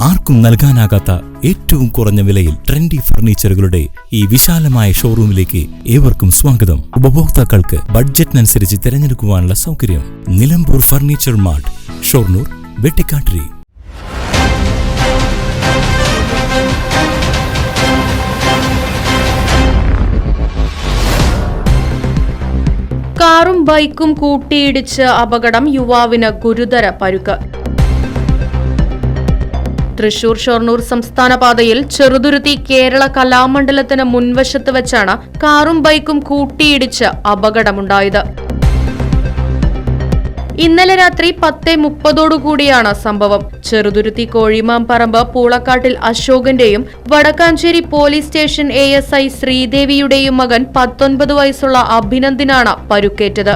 ആർക്കും നൽകാനാകാത്ത ഏറ്റവും കുറഞ്ഞ വിലയിൽ ട്രെൻഡി ഫർണിച്ചറുകളുടെ ഈ വിശാലമായ ഷോറൂമിലേക്ക് ഏവർക്കും സ്വാഗതം. ഉപഭോക്താക്കൾക്ക് ബഡ്ജറ്റിനനുസരിച്ച് തിരഞ്ഞെടുക്കുവാനുള്ള സൗകര്യം നിലമ്പൂർ ഫർണിച്ചർ മാർട്ട് ഷൊർണൂർ വെട്ടിക്കാട്ടിരി. കാറും ബൈക്കും കൂട്ടിയിടിച്ച് അപകടം യുവാവിന് ഗുരുതര പരുക്ക്. തൃശൂർ ഷൊർണൂർ സംസ്ഥാന പാതയിൽ ചെറുതുരുത്തി കേരള കലാമണ്ഡലത്തിന് മുൻവശത്ത് വെച്ചാണ് കാറും ബൈക്കും കൂട്ടിയിടിച്ച് അപകടമുണ്ടായത്. ഇന്നലെ രാത്രി പത്തേ മുപ്പതോടുകൂടിയാണ് സംഭവം. ചെറുതുരുത്തി കോഴിമാമ്പറമ്പ് പൂളക്കാട്ടിൽ അശോകന്റെയും വടക്കാഞ്ചേരി പോലീസ് സ്റ്റേഷൻ എ ശ്രീദേവിയുടെയും മകൻ പത്തൊൻപത് വയസ്സുള്ള അഭിനന്ദിനാണ് പരുക്കേറ്റത്.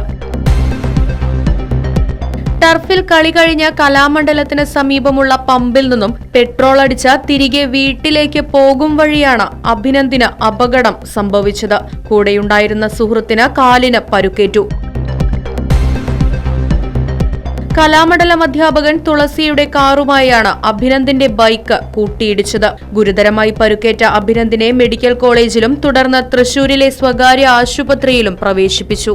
ടർഫിൽ കളി കഴിഞ്ഞ കലാമണ്ഡലത്തിന് സമീപമുള്ള പമ്പിൽ നിന്നും പെട്രോൾ അടിച്ച തിരികെ വീട്ടിലേക്ക് പോകും വഴിയാണ് അഭിനന്ദിന് അപകടം സംഭവിച്ചത്. കൂടെയുണ്ടായിരുന്ന സുഹൃത്തിന് കാലിന് പരുക്കേറ്റു. കലാമണ്ഡലം അധ്യാപകൻ തുളസിയുടെ കാറുമായാണ് അഭിനന്ദിന്റെ ബൈക്ക് കൂട്ടിയിടിച്ചത്. ഗുരുതരമായി പരുക്കേറ്റ അഭിനന്ദിനെ മെഡിക്കൽ കോളേജിലും തുടർന്ന് തൃശൂരിലെ സ്വകാര്യ ആശുപത്രിയിലും പ്രവേശിപ്പിച്ചു.